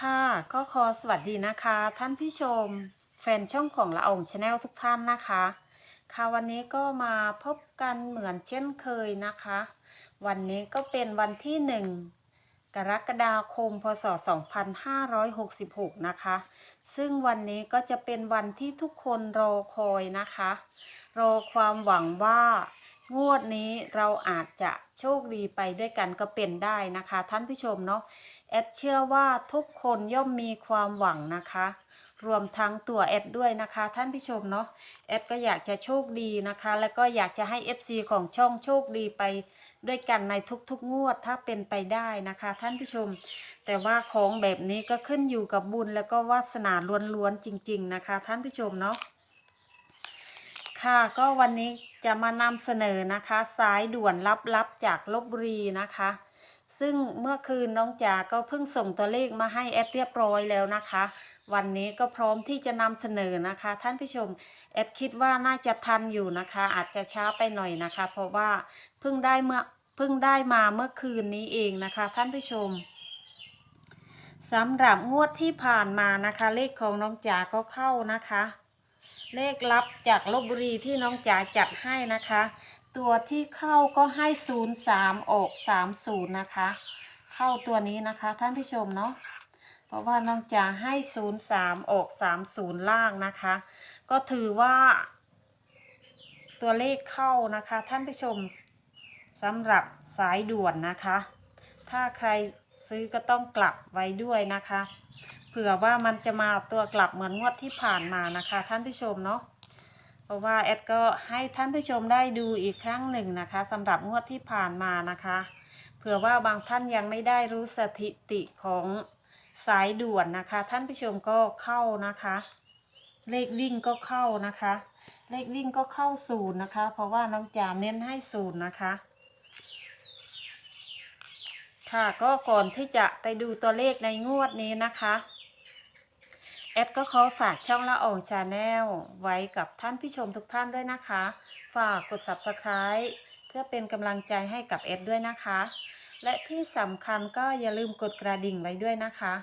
ค่ะก็ขอสวัสดีนะคะ ท่านผู้ชม แฟนช่องของละอองชาแนลทุกท่านนะคะ ค่ะวันนี้ก็มาพบกันเหมือนเช่นเคยนะคะ วันนี้ก็เป็นวันที่หนึ่งกรกฎาคม พศ 2566 นะคะ ซึ่งวันนี้ก็จะเป็นวันที่ทุกคนรอคอยนะคะ รอความหวังว่า งวดนี้เราอาจจะโชคดีไปด้วยกันก็เป็นได้นะคะ ท่านผู้ชมเนาะแอดเชื่อว่าทุกคนย่อมมีความหวังนะคะ รวมทั้งตัวแอดด้วยนะคะ ท่านผู้ชมเนาะแอดก็อยากจะโชคดีนะคะ แล้วก็อยากจะให้ FC ของช่องโชคดีไปด้วยกันในทุกๆงวดถ้าเป็นไปได้นะคะ ท่านผู้ชม แต่ว่าของแบบนี้ก็ขึ้นอยู่กับบุญแล้วก็วาสนาล้วนๆจริง ๆ นะคะ ท่านผู้ชมเนาะค่ะก็วันนี้ จะมานำเสนอนะคะสายด่วนลับๆจากลบบุรีนะคะ ซึ่งเมื่อคืนน้องจ๋าก็เพิ่งส่งตัวเลขมาให้แอดเรียบร้อยแล้วนะคะ วันนี้ก็พร้อมที่จะนำเสนอนะคะ ท่านผู้ชมแอดคิดว่าน่าจะทันอยู่นะคะ อาจจะช้าไปหน่อยนะคะ เพราะว่าเพิ่งได้เมื่อเพิ่งได้มาเมื่อคืนนี้เองนะคะ ท่านผู้ชมสำหรับงวดที่ผ่านมานะคะ เลขของน้องจ๋าก็เข้านะคะ เลขลับจากลบบุรีที่น้องจ๋าจัดให้นะคะ ตัวที่เข้าก็ให้ศูนย์สามออกสามศูนย์นะคะ เข้าตัวนี้นะคะท่านผู้ชมเนาะเพราะว่าน้องจ๋าให้ศูนย์สามออกสามศูนย์ล่างนะคะ ก็ถือว่า ตัวเลขเข้านะคะท่านผู้ชมสำหรับสายด่วนนะคะ ถ้าใครซื้อก็ต้องกลับไว้ด้วยนะคะ เผื่อว่ามันจะมาตัวกลับเหมือนงวดที่ผ่านมานะคะ ท่านผู้ชมเนาะเพราะว่าแอดก็ให้ท่านผู้ชมได้ดูอีกครั้งหนึ่งนะคะสำหรับงวดที่ผ่านมานะคะ เผื่อว่าบางท่านยังไม่ได้รู้สถิติของสายด่วนนะคะ ท่านผู้ชมก็เข้านะคะ เลขวิ่งก็เข้านะคะ เลขวิ่งก็เข้าศูนย์นะคะ เพราะว่าน้องจามเน้นให้ศูนย์นะคะค่ะก็ก่อนที่จะไปดูตัวเลขในงวดนี้นะคะ แอดก็ขอฝากช่องละอองชาแนลไว้กับท่านผู้ชมทุกท่านด้วยนะคะ ฝากกด subscribe เพื่อเป็นกำลังใจให้กับแอดด้วยนะคะ และที่สำคัญก็อย่าลืมกดกระดิ่งไว้ด้วยนะคะ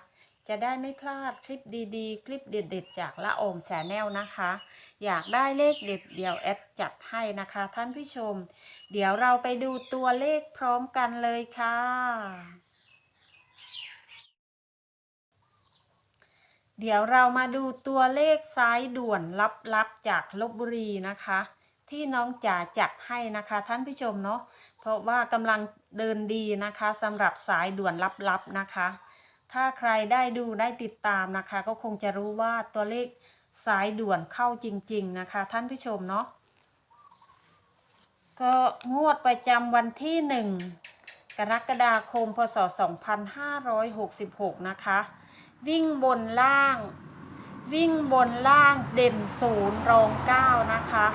จะได้ไม่พลาดคลิปดีๆ คลิปเด็ดๆ จากละอองชาแนลนะคะ อยากได้เลขเด็ดเดี๋ยวแอดจัดให้นะคะ ท่านผู้ชม เดี๋ยวเราไปดูตัวเลขพร้อมกันเลยค่ะ เดี๋ยวเรามาดูตัวเลขซ้ายด่วนลับๆจากลบบุรีนะคะ ที่น้องจ๋าจัดให้นะคะท่านผู้ชมเนาะเพราะว่ากำลังเดินดีนะคะสำหรับสายด่วนลับๆนะคะ ถ้าใครได้ดูได้ติดตามนะคะ ก็คงจะรู้ว่าตัวเลขสายด่วนเข้าจริง ๆนะคะ ท่านผู้ชมเนาะก็งวดประจำวันที่หนึ่งกรกฎาคมพศ 2566 นะคะ วิ่งบนล่าง วิ่งบนล่างเด่นศูนย์รองเก้านะคะ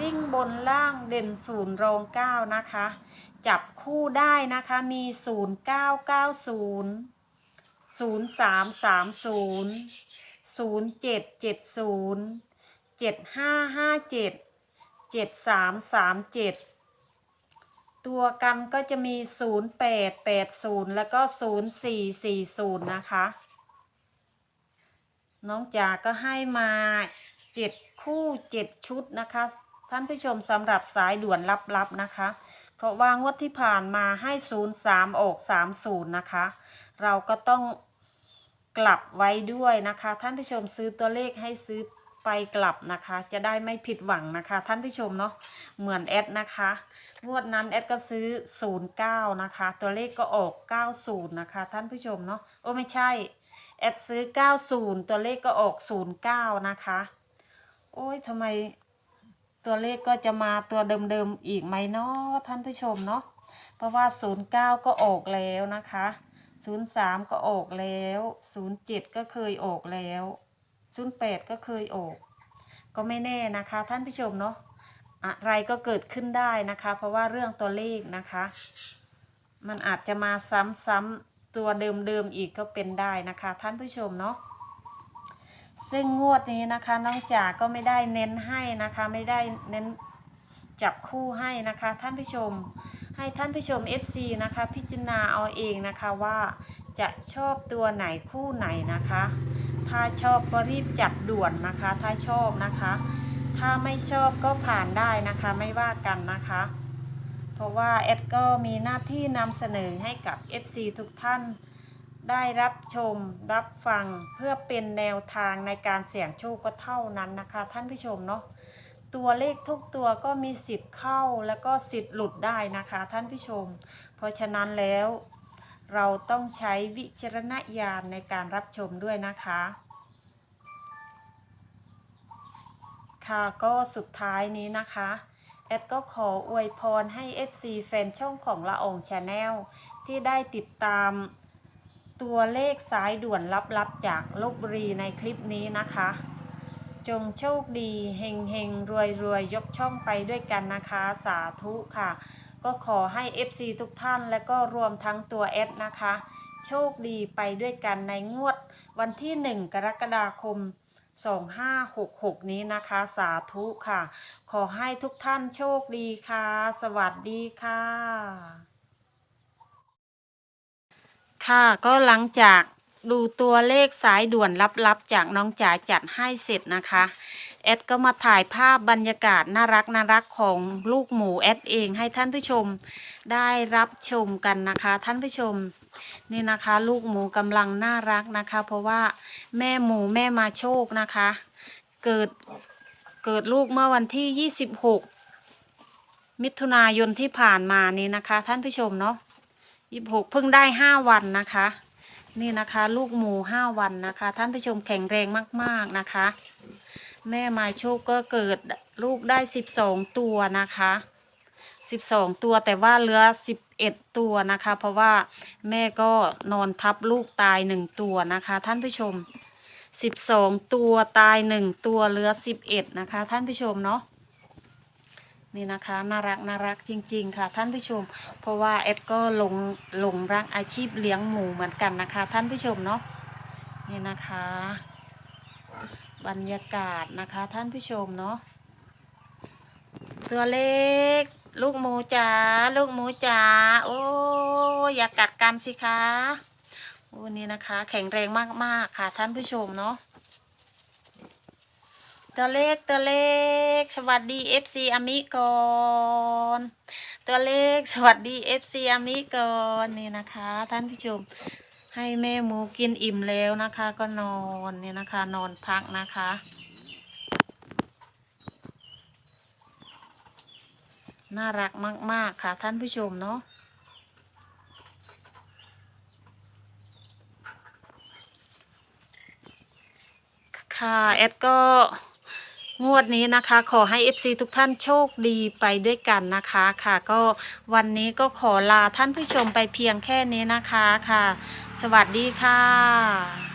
วิ่งบนล่างเด่นศูนย์รองเก้านะคะ จับคู่ได้นะคะมีศูนย์เก้าเก้าศูนย์ศูนย์สามสามศูนย์ศูนย์เจ็ดเจ็ดศูนย์เจ็ดห้าห้าเจ็ดเจ็ดสามสามเจ็ดตัวกันก็จะมี 0 8 8 0 แล้วก็ 0 4 4 0 นะคะ น้องจ๋าก็ให้มา7คู่7ชุดนะคะ ท่านผู้ชมสำหรับสายด่วนลับๆนะคะ เพราะว่างวดที่ผ่านมาให้0 3ออก3 0นะคะ เราก็ต้องกลับไว้ด้วยนะคะ ท่านผู้ชมซื้อตัวเลขให้ซื้อไปกลับนะคะ จะได้ไม่ผิดหวังนะคะ ท่านผู้ชมเนาะเหมือนแอดนะคะ งวดนั้นแอดก็ซื้อ 09 นะคะ ตัวเลขก็ออก 90 นะคะ ท่านผู้ชมเนาะโอ้ไม่ใช่ แอดซื้อ 90 ตัวเลขก็ออก 09 นะคะ โอ้ยทำไมตัวเลขก็จะมาตัวเดิมๆอีกไหมเนาะท่านผู้ชมเนาะเพราะว่า 09 ก็ออกแล้วนะคะ 03 ก็ออกแล้ว 07 ก็เคยออกแล้ว 08 ก็เคยออก ก็ไม่แน่นะคะท่านผู้ชมเนาะอะไรก็เกิดขึ้นได้นะคะ เพราะว่าเรื่องตัวเลขนะคะ มันอาจจะมาซ้ำๆ ตัวเดิมๆอีกก็เป็นได้นะคะ ท่านผู้ชมเนาะซึ่งงวดนี้นะคะน้องจ๋าก็ไม่ได้เน้นให้นะคะ ไม่ได้เน้นจับคู่ให้นะคะ ท่านผู้ชม ให้ท่านผู้ชม FC นะคะ พิจารณาเอาเองนะคะว่าจะชอบตัวไหนคู่ไหนนะคะ ถ้าชอบก็รีบจัดด่วนนะคะ ถ้าชอบนะคะ ถ้าไม่ชอบก็ผ่านได้นะคะไม่ว่ากันนะคะ เพราะว่าแอดก็มีหน้าที่นำเสนอให้กับ FC ทุกท่าน ได้รับชมรับฟังเพื่อเป็นแนวทางในการเสี่ยงโชคก็เท่านั้นนะคะ ท่านผู้ชมเนาะตัวเลขทุกตัวก็มีสิทธิ์เข้าแล้วก็สิทธิ์หลุดได้นะคะ ท่านผู้ชม เพราะฉะนั้นแล้ว เราต้องใช้วิจารณญาณในการรับชมด้วยนะคะ ค่ะก็สุดท้ายนี้นะคะ แอดก็ขออวยพรให้ FC แฟนช่องของละอองชาแนลที่ได้ติดตามตัวเลขสายด่วนลับๆ จากลบบุรีในคลิปนี้นะคะ จงโชคดีเฮงเฮงรวยรวยยกช่องไปด้วยกันนะคะ สาธุค่ะ ก็ขอให้ FC ทุกท่านและก็รวมทั้งตัวแอดนะคะ โชคดีไปด้วยกันในงวดวันที่ 1 กรกฎาคม 2566 นี้นะคะ สาธุค่ะ ขอให้ทุกท่านโชคดีค่ะ สวัสดีค่ะ ค่ะก็หลังจากดูตัวเลขสายด่วนลับๆ จากน้องจ๋าจัดให้เสร็จนะคะ แอดก็มาถ่ายภาพบรรยากาศน่ารักน่ารักของลูกหมูแอดเองให้ท่านผู้ชมได้รับชมกันนะคะ ท่านผู้ชม นี่นะคะ ลูกหมูกำลังน่ารักนะคะ เพราะว่าแม่หมูแม่มาโชคนะคะ เกิดเกิดลูกเมื่อวันที่ 26 มิถุนายนที่ผ่านมานี้นะคะ ท่านผู้ชมเนาะยี่หกเพิ่งได้ห้าวันนะคะ นี่นะคะ ลูกหมูห้าวันนะคะ ท่านผู้ชมแข็งแรงมาก ๆนะคะ แม่มาโชคก็เกิดลูกได้สิบสองตัวนะคะ สิบสองตัวแต่ว่าเหลือสิบเอ็ดตัวนะคะ เพราะว่าแม่ก็นอนทับลูกตายหนึ่งตัวนะคะ ท่านผู้ชมสิบสองตัวตายหนึ่งตัวเหลือสิบเอ็ดนะคะ ท่านผู้ชมเนาะนี่นะคะน่ารักน่ารักจริง ๆ ค่ะ ท่านผู้ชม เพราะว่าเอ็ดก็หลงหลงรักอาชีพเลี้ยงหมูเหมือนกันนะคะ ท่านผู้ชมเนาะนี่นะคะ บรรยากาศนะคะ ท่านผู้ชมเนาะตัวเล็ก ลูกหมูจ๋าลูกหมูจ๋าโอ้อย่ากัดกันสิคะโอ้นี่นะคะ แข็งแรงมากๆค่ะ ท่านผู้ชมเนาะตัวเลขตัวเลข สวัสดี FC อามิก่อนตัวเลขสวัสดี FC อามิก่อนนี่นะคะ ท่านผู้ชมให้แม่หมูกินอิ่มแล้วนะคะ ก็นอนเนี่ยนะคะ นอนพักนะคะ น่ารักมาก ๆ ค่ะท่านผู้ชมเนาะค่ะแอดก็งวดนี้นะคะ ขอให้ FC ทุกท่านโชคดีไปด้วยกันนะคะค่ะ ก็วันนี้ก็ขอลาท่านผู้ชมไปเพียงแค่นี้นะคะค่ะ สวัสดีค่ะ